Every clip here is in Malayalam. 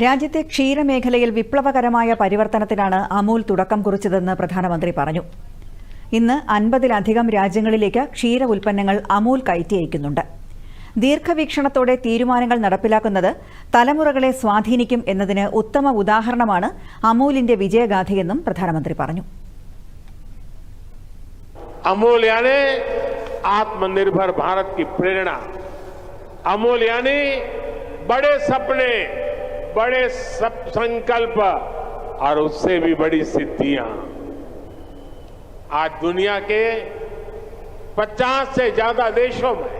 രാജ്യത്തെ ക്ഷീരമേഖലയിൽ വിപ്ലവകരമായ പരിവർത്തനത്തിനാണ് അമൂൽ തുടക്കം കുറിച്ചതെന്ന് പ്രധാനമന്ത്രി പറഞ്ഞു. ഇന്ന് അൻപതിലധികം രാജ്യങ്ങളിലേക്ക് ക്ഷീര ഉൽപ്പന്നങ്ങൾ അമൂൽ കയറ്റി അയക്കുന്നുണ്ട് ദീർഘവീക്ഷണത്തോടെ തീരുമാനങ്ങൾ നടപ്പിലാക്കുന്നത് തലമുറകളെ സ്വാധീനിക്കും എന്നതിന് ഉത്തമ ഉദാഹരണമാണ് അമൂലിന്റെ വിജയഗാഥയെന്നും പ്രധാനമന്ത്രി പറഞ്ഞു. ആത്മനിർഭർ ഭാരത് കി പ്രേരണ. അമൂൽ ബഡേ സപ്നേ बड़े सप संकल्प और उससे भी बड़ी सिद्धियाँ। आज दुनिया के 50 से ज़्यादा देशों में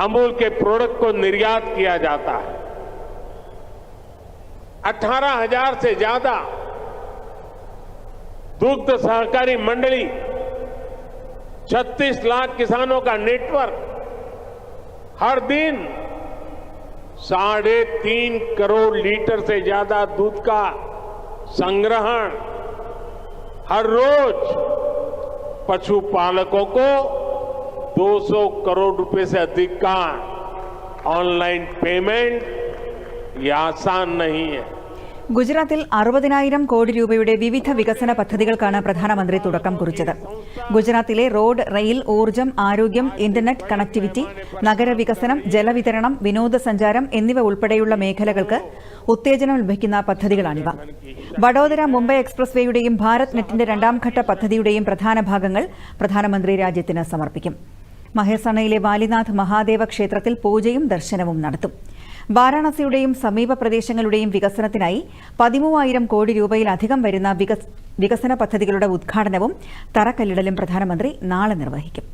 अमूल के प्रोडक्ट को निर्यात किया जाता है। 18,000 से ज़्यादा दुग्ध सहकारी मंडली 36 लाख किसानों का नेटवर्क हर दिन साढ़े तीन करोड़ लीटर से ज़्यादा दूध का संग्रहण हर रोज पशुपालकों को 200 करोड़ रुपए से अधिक का ऑनलाइन पेमेंट यह आसान नहीं है। ഗുജറാത്തിൽ അറുപതിനായിരം കോടി രൂപയുടെ വിവിധ വികസന പദ്ധതികൾക്കാണ് പ്രധാനമന്ത്രി തുടക്കം കുറിച്ചത്. ഗുജറാത്തിലെ റോഡ് റെയിൽ ഊർജം ആരോഗ്യം ഇന്റർനെറ്റ് കണക്ടിവിറ്റി നഗരവികസനം ജലവിതരണം വിനോദസഞ്ചാരം എന്നിവ ഉൾപ്പെടെയുള്ള മേഖലകൾക്ക് ഉത്തേജനം ലഭിക്കുന്ന പദ്ധതികളാണിവ. വഡോദര മുംബൈ എക്സ്പ്രസ് വേയുടെയും ഭാരത് നെറ്റിന്റെ രണ്ടാം ഘട്ട പദ്ധതിയുടെയും പ്രധാന ഭാഗങ്ങൾ പ്രധാനമന്ത്രി രാജ്യത്തിന് സമർപ്പിക്കും. മഹേസണയിലെ വാലിനാഥ് മഹാദേവ ക്ഷേത്രത്തിൽ പൂജയും ദർശനവും നടത്തും. വാരാണസിയുടെയും സമീപ പ്രദേശങ്ങളുടെയും വികസനത്തിനായി പതിമൂവായിരം കോടി രൂപയിലധികം വരുന്ന വികസന പദ്ധതികളുടെ ഉദ്ഘാടനവും തറക്കല്ലിടലും പ്രധാനമന്ത്രി നാളെ നിർവഹിക്കും.